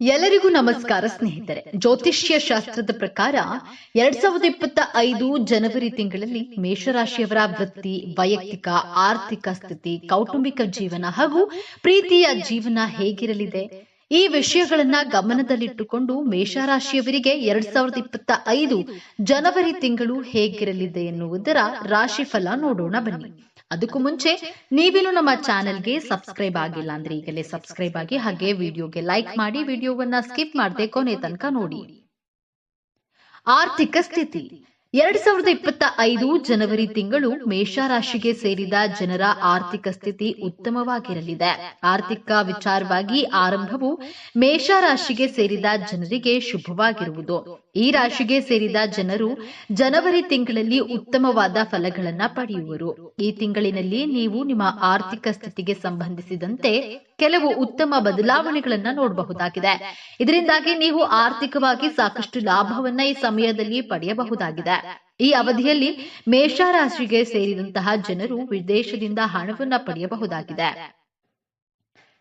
ಎಲ್ಲರಿಗೂ ನಮಸ್ಕಾರ ಸ್ನೇಹಿತರೆ. ಜ್ಯೋತಿಷ್ಯ ಶಾಸ್ತ್ರದ ಪ್ರಕಾರ ಎರಡ್ ಸಾವಿರದ ಇಪ್ಪತ್ತ ಐದು ಜನವರಿ ತಿಂಗಳಲ್ಲಿ ಮೇಷರಾಶಿಯವರ ವೃತ್ತಿ, ವೈಯಕ್ತಿಕ, ಆರ್ಥಿಕ ಸ್ಥಿತಿ, ಕೌಟುಂಬಿಕ ಜೀವನ ಹಾಗೂ ಪ್ರೀತಿಯ ಜೀವನ ಹೇಗಿರಲಿದೆ? ಈ ವಿಷಯಗಳನ್ನ ಗಮನದಲ್ಲಿಟ್ಟುಕೊಂಡು ಮೇಷರಾಶಿಯವರಿಗೆ ಎರಡ್ ಸಾವಿರದ ಇಪ್ಪತ್ತ ಐದು ಜನವರಿ ತಿಂಗಳು ಹೇಗಿರಲಿದೆ ಎನ್ನುವುದರ ರಾಶಿಫಲ ನೋಡೋಣ ಬನ್ನಿ. ಅದಕ್ಕೂ ಮುಂಚೆ ನೀವೇನು ನಮ್ಮ ಚಾನೆಲ್ಗೆ ಸಬ್ಸ್ಕ್ರೈಬ್ ಆಗಿಲ್ಲ ಅಂದ್ರೆ ಈಗಲೇ ಸಬ್ಸ್ಕ್ರೈಬ್ ಆಗಿ ಹಾಗೆ ವಿಡಿಯೋಗೆ ಲೈಕ್ ಮಾಡಿ ವಿಡಿಯೋವನ್ನ ಸ್ಕಿಪ್ ಮಾಡದೆ ಕೊನೆ ತನಕ ನೋಡಿ. ಆರ್ಥಿಕ ಸ್ಥಿತಿ. ಎರಡ್ ಸಾವಿರದ ಇಪ್ಪತ್ತ ಐದು ಜನವರಿ ತಿಂಗಳು ಮೇಷರಾಶಿಗೆ ಸೇರಿದ ಜನರ ಆರ್ಥಿಕ ಸ್ಥಿತಿ ಉತ್ತಮವಾಗಿರಲಿದೆ. ಆರ್ಥಿಕ ವಿಚಾರವಾಗಿ ಆರಂಭವು ಮೇಷರಾಶಿಗೆ ಸೇರಿದ ಜನರಿಗೆ ಶುಭವಾಗಿರುವುದು. ಈ ರಾಶಿಗೆ ಸೇರಿದ ಜನರು ಜನವರಿ ತಿಂಗಳಲ್ಲಿ ಉತ್ತಮವಾದ ಫಲಗಳನ್ನ ಪಡೆಯುವರು. ಈ ತಿಂಗಳಿನಲ್ಲಿ ನೀವು ನಿಮ್ಮ ಆರ್ಥಿಕ ಸ್ಥಿತಿಗೆ ಸಂಬಂಧಿಸಿದಂತೆ ಕೆಲವು ಉತ್ತಮ ಬದಲಾವಣೆಗಳನ್ನ ನೋಡಬಹುದಾಗಿದೆ. ಇದರಿಂದಾಗಿ ನೀವು ಆರ್ಥಿಕವಾಗಿ ಸಾಕಷ್ಟು ಲಾಭವನ್ನ ಈ ಸಮಯದಲ್ಲಿ ಪಡೆಯಬಹುದಾಗಿದೆ. ಈ ಅವಧಿಯಲ್ಲಿ ಮೇಷರಾಶಿಗೆ ಸೇರಿದಂತಹ ಜನರು ವಿದೇಶದಿಂದ ಹಣವನ್ನ ಪಡೆಯಬಹುದಾಗಿದೆ.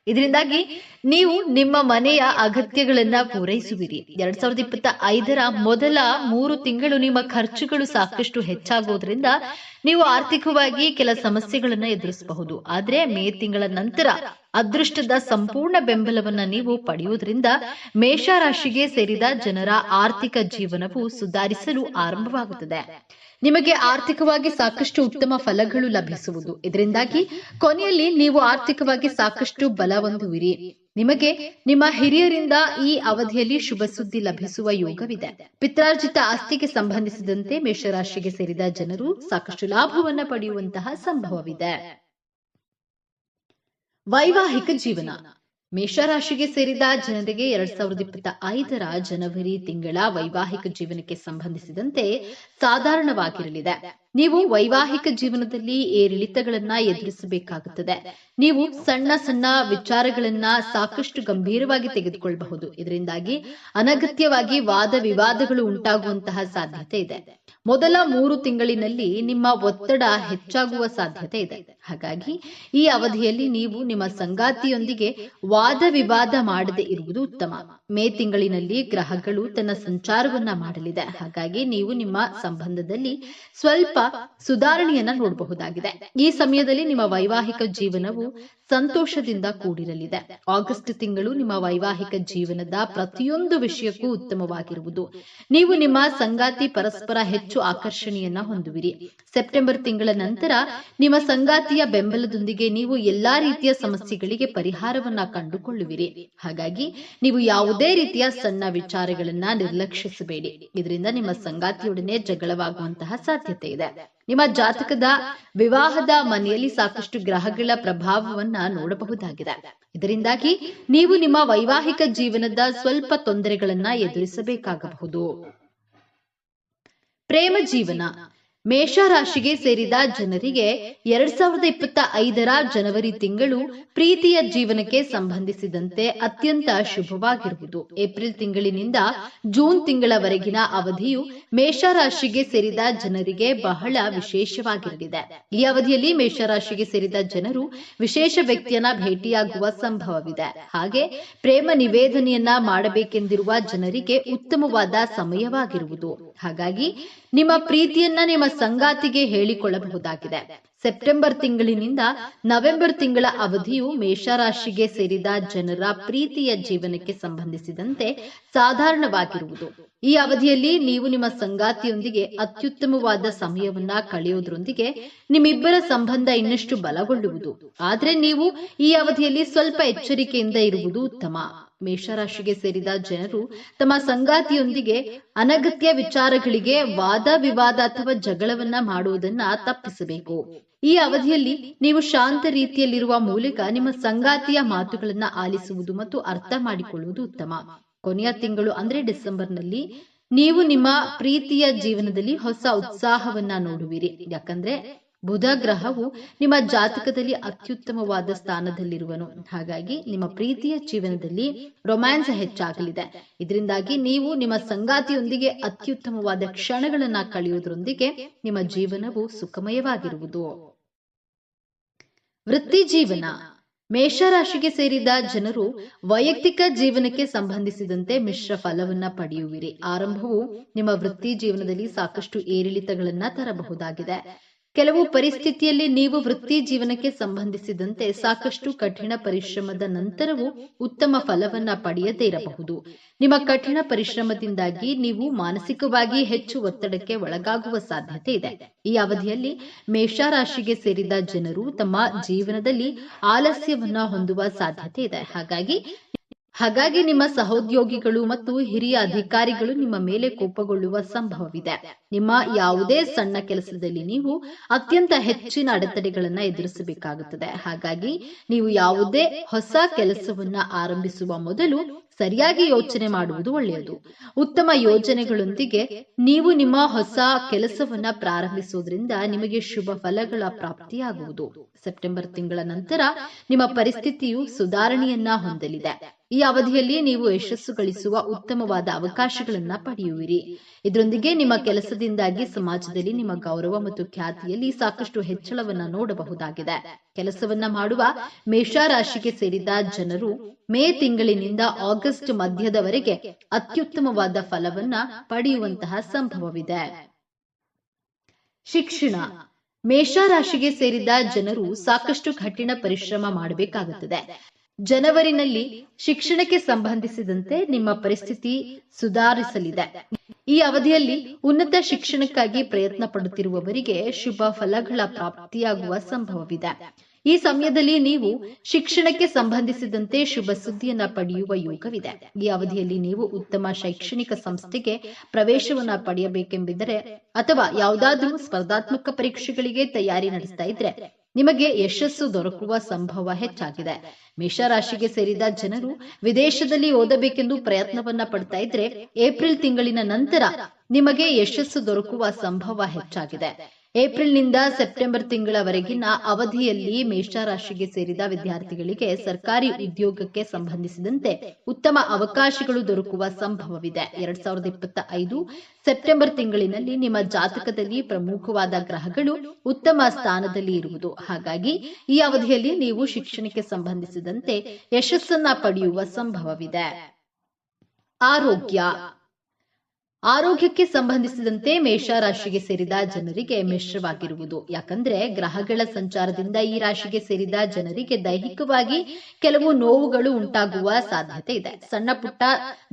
ಇದರಿಂದಾಗಿ ನೀವು ನಿಮ್ಮ ಮನೆಯ ಅಗತ್ಯಗಳನ್ನ ಪೂರೈಸುವಿರಿ. ಎರಡ್ ಸಾವಿರದ ಇಪ್ಪತ್ತ ಐದರ ಮೊದಲ ಮೂರು ತಿಂಗಳು ನಿಮ್ಮ ಖರ್ಚುಗಳು ಸಾಕಷ್ಟು ಹೆಚ್ಚಾಗೋದ್ರಿಂದ ನೀವು ಆರ್ಥಿಕವಾಗಿ ಕೆಲ ಸಮಸ್ಯೆಗಳನ್ನ ಎದುರಿಸಬಹುದು. ಆದ್ರೆ ಮೇ ತಿಂಗಳ ನಂತರ ಅದೃಷ್ಟದ ಸಂಪೂರ್ಣ ಬೆಂಬಲವನ್ನ ನೀವು ಪಡೆಯುವುದರಿಂದ ಮೇಷರಾಶಿಗೆ ಸೇರಿದ ಜನರ ಆರ್ಥಿಕ ಜೀವನವು ಸುಧಾರಿಸಲು ಆರಂಭವಾಗುತ್ತದೆ. ನಿಮಗೆ ಆರ್ಥಿಕವಾಗಿ ಸಾಕಷ್ಟು ಉತ್ತಮ ಫಲಗಳು ಲಭಿಸುವುದು. ಇದರಿಂದಾಗಿ ಕೊನೆಯಲ್ಲಿ ನೀವು ಆರ್ಥಿಕವಾಗಿ ಸಾಕಷ್ಟು ಬಲ ನಿಮಗೆ ನಿಮ್ಮ ಹಿರಿಯರಿಂದ ಈ ಅವಧಿಯಲ್ಲಿ ಶುಭ ಸುದ್ದಿ ಲಭಿಸುವ ಯೋಗವಿದೆ. ಪಿತ್ರಾರ್ಜಿತ ಆಸ್ತಿಗೆ ಸಂಬಂಧಿಸಿದಂತೆ ಮೇಷರಾಶಿಗೆ ಸೇರಿದ ಜನರು ಸಾಕಷ್ಟು ಲಾಭವನ್ನು ಪಡೆಯುವಂತಹ ಸಂಭವವಿದೆ. ವೈವಾಹಿಕ ಜೀವನ. ಮೇಷರಾಶಿಗೆ ಸೇರಿದ ಜನರಿಗೆ ಎರಡ್ ಸಾವಿರದ ಇಪ್ಪತ್ತ ಐದರ ಜನವರಿ ತಿಂಗಳ ವೈವಾಹಿಕ ಜೀವನಕ್ಕೆ ಸಂಬಂಧಿಸಿದಂತೆ ಸಾಧಾರಣವಾಗಿರಲಿದೆ. ನೀವು ವೈವಾಹಿಕ ಜೀವನದಲ್ಲಿ ಏರಿಳಿತಗಳನ್ನ ಎದುರಿಸಬೇಕಾಗುತ್ತದೆ. ನೀವು ಸಣ್ಣ ಸಣ್ಣ ವಿಚಾರಗಳನ್ನ ಸಾಕಷ್ಟು ಗಂಭೀರವಾಗಿ ತೆಗೆದುಕೊಳ್ಳಬಹುದು ಇದರಿಂದಾಗಿ ಅನಗತ್ಯವಾಗಿ ವಾದ ವಿವಾದಗಳು ಉಂಟಾಗುವಂತಹ ಸಾಧ್ಯತೆ ಇದೆ. ಮೊದಲ ಮೂರು ತಿಂಗಳಿನಲ್ಲಿ ನಿಮ್ಮ ಒತ್ತಡ ಹೆಚ್ಚಾಗುವ ಸಾಧ್ಯತೆ ಇದೆ. ಹಾಗಾಗಿ ಈ ಅವಧಿಯಲ್ಲಿ ನೀವು ನಿಮ್ಮ ಸಂಗಾತಿಯೊಂದಿಗೆ ವಾದ ವಿವಾದ ಮಾಡದೆ ಇರುವುದು ಉತ್ತಮ. ಮೇ ತಿಂಗಳಿನಲ್ಲಿ ಗ್ರಹಗಳು ತನ್ನ ಸಂಚಾರವನ್ನ ಮಾಡಲಿದೆ. ಹಾಗಾಗಿ ನೀವು ನಿಮ್ಮ ಸಂಬಂಧದಲ್ಲಿ ಸ್ವಲ್ಪ ಸುಧಾರಣೆಯನ್ನ ನೋಡಬಹುದಾಗಿದೆ. ಈ ಸಮಯದಲ್ಲಿ ನಿಮ್ಮ ವೈವಾಹಿಕ ಜೀವನವು ಸಂತೋಷದಿಂದ ಕೂಡಿರಲಿದೆ. ಆಗಸ್ಟ್ ತಿಂಗಳು ನಿಮ್ಮ ವೈವಾಹಿಕ ಜೀವನದ ಪ್ರತಿಯೊಂದು ವಿಷಯಕ್ಕೂ ಉತ್ತಮವಾಗಿರುವುದು. ನೀವು ನಿಮ್ಮ ಸಂಗಾತಿ ಪರಸ್ಪರ ಹೆಚ್ಚು ಆಕರ್ಷಣೆಯನ್ನ ಹೊಂದುವಿರಿ. ಸೆಪ್ಟೆಂಬರ್ ತಿಂಗಳ ನಂತರ ನಿಮ್ಮ ಸಂಗಾತಿಯ ಬೆಂಬಲದೊಂದಿಗೆ ನೀವು ಎಲ್ಲಾ ರೀತಿಯ ಸಮಸ್ಯೆಗಳಿಗೆ ಪರಿಹಾರವನ್ನ ಕಂಡುಕೊಳ್ಳುವಿರಿ. ಹಾಗಾಗಿ ನೀವು ಯಾವುದೇ ರೀತಿಯ ಸಣ್ಣ ವಿಚಾರಗಳನ್ನ ನಿರ್ಲಕ್ಷಿಸಬೇಡಿ. ಇದರಿಂದ ನಿಮ್ಮ ಸಂಗಾತಿಯೊಡನೆ ಜಗಳವಾಗುವಂತಹ ಸಾಧ್ಯತೆ ಇದೆ. ನಿಮ್ಮ ಜಾತಕದ ವಿವಾಹದ ಮನೆಯಲ್ಲಿ ಸಾಕಷ್ಟು ಗ್ರಹಗಳ ಪ್ರಭಾವವನ್ನ ನೋಡಬಹುದಾಗಿದೆ. ಇದರಿಂದಾಗಿ ನೀವು ನಿಮ್ಮ ವೈವಾಹಿಕ ಜೀವನದ ಸ್ವಲ್ಪ ತೊಂದರೆಗಳನ್ನ ಎದುರಿಸಬೇಕಾಗಬಹುದು. ಪ್ರೇಮ ಜೀವನ. ಮೇಷರಾಶಿಗೆ ಸೇರಿದ ಜನರಿಗೆ ಎರಡ್ ಸಾವಿರದ ಇಪ್ಪತ್ತ ಐದರ ಜನವರಿ ತಿಂಗಳು ಪ್ರೀತಿಯ ಜೀವನಕ್ಕೆ ಸಂಬಂಧಿಸಿದಂತೆ ಅತ್ಯಂತ ಶುಭವಾಗಿರುವುದು. ಏಪ್ರಿಲ್ ತಿಂಗಳಿನಿಂದ ಜೂನ್ ತಿಂಗಳವರೆಗಿನ ಅವಧಿಯು ಮೇಷರಾಶಿಗೆ ಸೇರಿದ ಜನರಿಗೆ ಬಹಳ ವಿಶೇಷವಾಗಿರಲಿದೆ. ಈ ಅವಧಿಯಲ್ಲಿ ಮೇಷರಾಶಿಗೆ ಸೇರಿದ ಜನರು ವಿಶೇಷ ವ್ಯಕ್ತಿಯನ್ನ ಭೇಟಿಯಾಗುವ ಸಂಭವವಿದೆ. ಹಾಗೆ ಪ್ರೇಮ ನಿವೇದನೆಯನ್ನ ಮಾಡಬೇಕೆಂದಿರುವ ಜನರಿಗೆ ಉತ್ತಮವಾದ ಸಮಯವಾಗಿರುವುದು. ಹಾಗಾಗಿ ನಿಮ್ಮ ಪ್ರೀತಿಯನ್ನ ನಿಮ್ಮ ಸಂಗಾತಿಗೆ ಹೇಳಿಕೊಳ್ಳಬಹುದಾಗಿದೆ. ಸೆಪ್ಟೆಂಬರ್ ತಿಂಗಳಿನಿಂದ ನವೆಂಬರ್ ತಿಂಗಳ ಅವಧಿಯು ಮೇಷರಾಶಿಗೆ ಸೇರಿದ ಜನರ ಪ್ರೀತಿಯ ಜೀವನಕ್ಕೆ ಸಂಬಂಧಿಸಿದಂತೆ ಸಾಧಾರಣವಾಗಿರುವುದು. ಈ ಅವಧಿಯಲ್ಲಿ ನೀವು ನಿಮ್ಮ ಸಂಗಾತಿಯೊಂದಿಗೆ ಅತ್ಯುತ್ತಮವಾದ ಸಮಯವನ್ನ ಕಳೆಯೋದ್ರೊಂದಿಗೆ ನಿಮ್ಮಿಬ್ಬರ ಸಂಬಂಧ ಇನ್ನಷ್ಟು ಬಲಗೊಳ್ಳುವುದು. ಆದ್ರೆ ನೀವು ಈ ಅವಧಿಯಲ್ಲಿ ಸ್ವಲ್ಪ ಎಚ್ಚರಿಕೆಯಿಂದ ಇರುವುದು ಉತ್ತಮ. ಮೇಷರಾಶಿಗೆ ಸೇರಿದ ಜನರು ತಮ್ಮ ಸಂಗಾತಿಯೊಂದಿಗೆ ಅನಗತ್ಯ ವಿಚಾರಗಳಿಗೆ ವಾದ ವಿವಾದ ಅಥವಾ ಜಗಳವನ್ನ ಮಾಡುವುದನ್ನ ತಪ್ಪಿಸಬೇಕು. ಈ ಅವಧಿಯಲ್ಲಿ ನೀವು ಶಾಂತ ರೀತಿಯಲ್ಲಿರುವ ಮೂಲಕ ನಿಮ್ಮ ಸಂಗಾತಿಯ ಮಾತುಗಳನ್ನ ಆಲಿಸುವುದು ಮತ್ತು ಅರ್ಥ ಮಾಡಿಕೊಳ್ಳುವುದು ಉತ್ತಮ. ಕೊನೆಯ ತಿಂಗಳು ಅಂದ್ರೆ ಡಿಸೆಂಬರ್ನಲ್ಲಿ, ನೀವು ನಿಮ್ಮ ಪ್ರೀತಿಯ ಜೀವನದಲ್ಲಿ ಹೊಸ ಉತ್ಸಾಹವನ್ನ ನೋಡುವಿರಿ. ಯಾಕಂದ್ರೆ ಬುಧ ಗ್ರಹವು ನಿಮ್ಮ ಜಾತಕದಲ್ಲಿ ಅತ್ಯುತ್ತಮವಾದ ಸ್ಥಾನದಲ್ಲಿರುವನು. ಹಾಗಾಗಿ ನಿಮ್ಮ ಪ್ರೀತಿಯ ಜೀವನದಲ್ಲಿ ರೊಮ್ಯಾನ್ಸ್ ಹೆಚ್ಚಾಗಲಿದೆ. ಇದರಿಂದಾಗಿ ನೀವು ನಿಮ್ಮ ಸಂಗಾತಿಯೊಂದಿಗೆ ಅತ್ಯುತ್ತಮವಾದ ಕ್ಷಣಗಳನ್ನ ಕಳೆಯುವುದರೊಂದಿಗೆ ನಿಮ್ಮ ಜೀವನವು ಸುಖಮಯವಾಗಿರುವುದು. ವೃತ್ತಿ ಜೀವನ. ಮೇಷರಾಶಿಗೆ ಸೇರಿದ ಜನರು ವೈಯಕ್ತಿಕ ಜೀವನಕ್ಕೆ ಸಂಬಂಧಿಸಿದಂತೆ ಮಿಶ್ರ ಫಲವನ್ನ ಪಡೆಯುವಿರಿ. ಆರಂಭವು ನಿಮ್ಮ ವೃತ್ತಿ ಜೀವನದಲ್ಲಿ ಸಾಕಷ್ಟು ಏರಿಳಿತಗಳನ್ನ ತರಬಹುದಾಗಿದೆ. ಕೆಲವು ಪರಿಸ್ಥಿತಿಯಲ್ಲಿ ನೀವು ವೃತ್ತಿ ಜೀವನಕ್ಕೆ ಸಂಬಂಧಿಸಿದಂತೆ ಸಾಕಷ್ಟು ಕಠಿಣ ಪರಿಶ್ರಮದ ನಂತರವೂ ಉತ್ತಮ ಫಲವನ್ನ ಪಡೆಯದೇ ಇರಬಹುದು. ನಿಮ್ಮ ಕಠಿಣ ಪರಿಶ್ರಮದಿಂದಾಗಿ ನೀವು ಮಾನಸಿಕವಾಗಿ ಹೆಚ್ಚು ಒತ್ತಡಕ್ಕೆ ಒಳಗಾಗುವ ಸಾಧ್ಯತೆ ಇದೆ. ಈ ಅವಧಿಯಲ್ಲಿ ಮೇಷರಾಶಿಗೆ ಸೇರಿದ ಜನರು ತಮ್ಮ ಜೀವನದಲ್ಲಿ ಆಲಸ್ಯವನ್ನ ಹೊಂದುವ ಸಾಧ್ಯತೆ ಇದೆ. ಹಾಗಾಗಿ ಹಾಗಾಗಿ ನಿಮ್ಮ ಸಹೋದ್ಯೋಗಿಗಳು ಮತ್ತು ಹಿರಿಯ ಅಧಿಕಾರಿಗಳು ನಿಮ್ಮ ಮೇಲೆ ಕೋಪಗೊಳ್ಳುವ ಸಂಭವವಿದೆ. ನಿಮ್ಮ ಯಾವುದೇ ಸಣ್ಣ ಕೆಲಸದಲ್ಲಿ ನೀವು ಅತ್ಯಂತ ಹೆಚ್ಚಿನ ಅಡೆತಡೆಗಳನ್ನ ಎದುರಿಸಬೇಕಾಗುತ್ತದೆ. ಹಾಗಾಗಿ ನೀವು ಯಾವುದೇ ಹೊಸ ಕೆಲಸವನ್ನ ಆರಂಭಿಸುವ ಮೊದಲು ಸರಿಯಾಗಿ ಯೋಚನೆ ಮಾಡುವುದು ಒಳ್ಳೆಯದು. ಉತ್ತಮ ಯೋಜನೆಗಳೊಂದಿಗೆ ನೀವು ನಿಮ್ಮ ಹೊಸ ಕೆಲಸವನ್ನ ಪ್ರಾರಂಭಿಸುವುದರಿಂದ ನಿಮಗೆ ಶುಭ ಫಲಗಳ ಪ್ರಾಪ್ತಿಯಾಗುವುದು. ಸೆಪ್ಟೆಂಬರ್ ತಿಂಗಳ ನಂತರ ನಿಮ್ಮ ಪರಿಸ್ಥಿತಿಯು ಸುಧಾರಣೆಯನ್ನ ಹೊಂದಲಿದೆ. ಈ ಅವಧಿಯಲ್ಲಿ ನೀವು ಯಶಸ್ಸು ಗಳಿಸುವ ಉತ್ತಮವಾದ ಅವಕಾಶಗಳನ್ನ ಪಡೆಯುವಿರಿ. ಇದರೊಂದಿಗೆ ನಿಮ್ಮ ಕೆಲಸದಿಂದಾಗಿ ಸಮಾಜದಲ್ಲಿ ನಿಮ್ಮ ಗೌರವ ಮತ್ತು ಖ್ಯಾತಿಯಲ್ಲಿ ಸಾಕಷ್ಟು ಹೆಚ್ಚಳವನ್ನ ನೋಡಬಹುದಾಗಿದೆ. ಕೆಲಸವನ್ನ ಮಾಡುವ ಮೇಷರಾಶಿಗೆ ಸೇರಿದ ಜನರು ಮೇ ತಿಂಗಳಿನಿಂದ ಆಗಸ್ಟ್ ಮಧ್ಯದವರೆಗೆ ಅತ್ಯುತ್ತಮವಾದ ಫಲವನ್ನ ಪಡೆಯುವಂತಹ ಸಂಭವವಿದೆ. ಶಿಕ್ಷಣ. ಮೇಷರಾಶಿಗೆ ಸೇರಿದ ಜನರು ಸಾಕಷ್ಟು ಕಠಿಣ ಪರಿಶ್ರಮ ಮಾಡಬೇಕಾಗುತ್ತದೆ. ಜನವರಿನಲ್ಲಿ ಶಿಕ್ಷಣಕ್ಕೆ ಸಂಬಂಧಿಸಿದಂತೆ ನಿಮ್ಮ ಪರಿಸ್ಥಿತಿ ಸುಧಾರಿಸಲಿದೆ. ಈ ಅವಧಿಯಲ್ಲಿ ಉನ್ನತ ಶಿಕ್ಷಣಕ್ಕಾಗಿ ಪ್ರಯತ್ನ ಪಡುತ್ತಿರುವವರಿಗೆ ಶುಭ ಫಲಗಳ ಪ್ರಾಪ್ತಿಯಾಗುವ ಸಂಭವವಿದೆ. ಈ ಸಮಯದಲ್ಲಿ ನೀವು ಶಿಕ್ಷಣಕ್ಕೆ ಸಂಬಂಧಿಸಿದಂತೆ ಶುಭ ಸುದ್ದಿಯನ್ನ ಪಡೆಯುವ ಯೋಗವಿದೆ. ಈ ಅವಧಿಯಲ್ಲಿ ನೀವು ಉತ್ತಮ ಶೈಕ್ಷಣಿಕ ಸಂಸ್ಥೆಗೆ ಪ್ರವೇಶವನ್ನ ಪಡೆಯಬೇಕೆಂಬಿದರೆ ಅಥವಾ ಯಾವುದಾದ್ರೂ ಸ್ಪರ್ಧಾತ್ಮಕ ಪರೀಕ್ಷೆಗಳಿಗೆ ತಯಾರಿ ನಡೆಸ್ತಾ ಇದ್ರೆ ನಿಮಗೆ ಯಶಸ್ಸು ದೊರಕುವ ಸಂಭವ ಹೆಚ್ಚಾಗಿದೆ. ಮೇಷರಾಶಿಗೆ ಸೇರಿದ ಜನರು ವಿದೇಶದಲ್ಲಿ ಓದಬೇಕೆಂದು ಪ್ರಯತ್ನವನ್ನ ಪಡ್ತಾ ಇದ್ರೆ ಏಪ್ರಿಲ್ ತಿಂಗಳಿನ ನಂತರ ನಿಮಗೆ ಯಶಸ್ಸು ದೊರಕುವ ಸಂಭವ ಹೆಚ್ಚಾಗಿದೆ. ಏಪ್ರಿಲ್ನಿಂದ ಸೆಪ್ಟೆಂಬರ್ ತಿಂಗಳವರೆಗಿನ ಅವಧಿಯಲ್ಲಿ ಮೇಷರಾಶಿಗೆ ಸೇರಿದ ವಿದ್ಯಾರ್ಥಿಗಳಿಗೆ ಸರ್ಕಾರಿ ಉದ್ಯೋಗಕ್ಕೆ ಸಂಬಂಧಿಸಿದಂತೆ ಉತ್ತಮ ಅವಕಾಶಗಳು ದೊರಕುವ ಸಂಭವವಿದೆ. ಎರಡ್ ಸಾವಿರದ ಇಪ್ಪತ್ತ ಐದು ಸೆಪ್ಟೆಂಬರ್ ತಿಂಗಳಿನಲ್ಲಿ ನಿಮ್ಮ ಜಾತಕದಲ್ಲಿ ಪ್ರಮುಖವಾದ ಗ್ರಹಗಳು ಉತ್ತಮ ಸ್ಥಾನದಲ್ಲಿ ಇರುವುದು. ಹಾಗಾಗಿ ಈ ಅವಧಿಯಲ್ಲಿ ನೀವು ಶಿಕ್ಷಣಕ್ಕೆ ಸಂಬಂಧಿಸಿದಂತೆ ಯಶಸ್ಸನ್ನ ಪಡೆಯುವ ಸಂಭವವಿದೆ. ಆರೋಗ್ಯ. ಆರೋಗ್ಯಕ್ಕೆ ಸಂಬಂಧಿಸಿದಂತೆ ಮೇಷ ರಾಶಿಗೆ ಸೇರಿದ ಜನರಿಗೆ ಮಿಶ್ರವಾಗಿರುವುದು. ಯಾಕಂದ್ರೆ ಗ್ರಹಗಳ ಸಂಚಾರದಿಂದ ಈ ರಾಶಿಗೆ ಸೇರಿದ ಜನರಿಗೆ ದೈಹಿಕವಾಗಿ ಕೆಲವು ನೋವುಗಳು ಉಂಟಾಗುವ ಸಾಧ್ಯತೆ ಇದೆ. ಸಣ್ಣ ಪುಟ್ಟ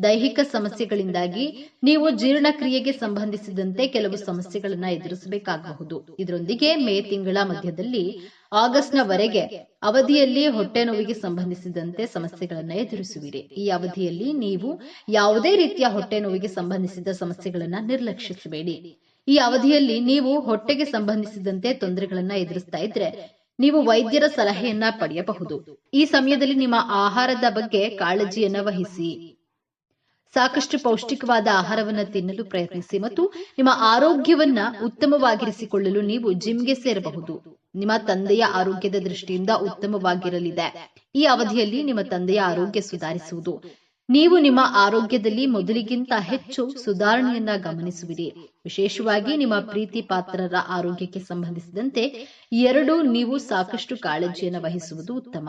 ದೈಹಿಕ ಸಮಸ್ಯೆಗಳಿಂದಾಗಿ ನೀವು ಜೀರ್ಣಕ್ರಿಯೆಗೆ ಸಂಬಂಧಿಸಿದಂತೆ ಕೆಲವು ಸಮಸ್ಯೆಗಳನ್ನ ಎದುರಿಸಬೇಕಾಗಬಹುದು. ಇದರೊಂದಿಗೆ ಮೇ ತಿಂಗಳ ಮಧ್ಯದಲ್ಲಿ ಆಗಸ್ಟ್ನ ವರೆಗೆ ಅವಧಿಯಲ್ಲಿ ಹೊಟ್ಟೆ ನೋವಿಗೆ ಸಂಬಂಧಿಸಿದಂತೆ ಸಮಸ್ಯೆಗಳನ್ನ ಎದುರಿಸುವಿರಿ. ಈ ಅವಧಿಯಲ್ಲಿ ನೀವು ಯಾವುದೇ ರೀತಿಯ ಹೊಟ್ಟೆ ನೋವಿಗೆ ಸಂಬಂಧಿಸಿದ ಸಮಸ್ಯೆಗಳನ್ನ ನಿರ್ಲಕ್ಷಿಸಬೇಡಿ. ಈ ಅವಧಿಯಲ್ಲಿ ನೀವು ಹೊಟ್ಟೆಗೆ ಸಂಬಂಧಿಸಿದಂತೆ ತೊಂದರೆಗಳನ್ನ ಎದುರಿಸ್ತಾ ಇದ್ರೆ ನೀವು ವೈದ್ಯರ ಸಲಹೆಯನ್ನ ಪಡೆಯಬಹುದು. ಈ ಸಮಯದಲ್ಲಿ ನಿಮ್ಮ ಆಹಾರದ ಬಗ್ಗೆ ಕಾಳಜಿಯನ್ನ ವಹಿಸಿ. ಸಾಕಷ್ಟು ಪೌಷ್ಟಿಕವಾದ ಆಹಾರವನ್ನು ತಿನ್ನಲು ಪ್ರಯತ್ನಿಸಿ ಮತ್ತು ನಿಮ್ಮ ಆರೋಗ್ಯವನ್ನ ಉತ್ತಮವಾಗಿರಿಸಿಕೊಳ್ಳಲು ನೀವು ಜಿಮ್ಗೆ ಸೇರಬಹುದು. ನಿಮ್ಮ ತಂದೆಯ ಆರೋಗ್ಯದ ದೃಷ್ಟಿಯಿಂದ ಉತ್ತಮವಾಗಿರಲಿದೆ. ಈ ಅವಧಿಯಲ್ಲಿ ನಿಮ್ಮ ತಂದೆಯ ಆರೋಗ್ಯ ಸುಧಾರಿಸುವುದು. ನೀವು ನಿಮ್ಮ ಆರೋಗ್ಯದಲ್ಲಿ ಮೊದಲಿಗಿಂತ ಹೆಚ್ಚು ಸುಧಾರಣೆಯನ್ನ ಗಮನಿಸುವಿರಿ. ವಿಶೇಷವಾಗಿ ನಿಮ್ಮ ಪ್ರೀತಿ ಪಾತ್ರರ ಆರೋಗ್ಯಕ್ಕೆ ಸಂಬಂಧಿಸಿದಂತೆ ಎರಡು ನೀವು ಸಾಕಷ್ಟು ಕಾಳಜಿಯನ್ನು ವಹಿಸುವುದು ಉತ್ತಮ.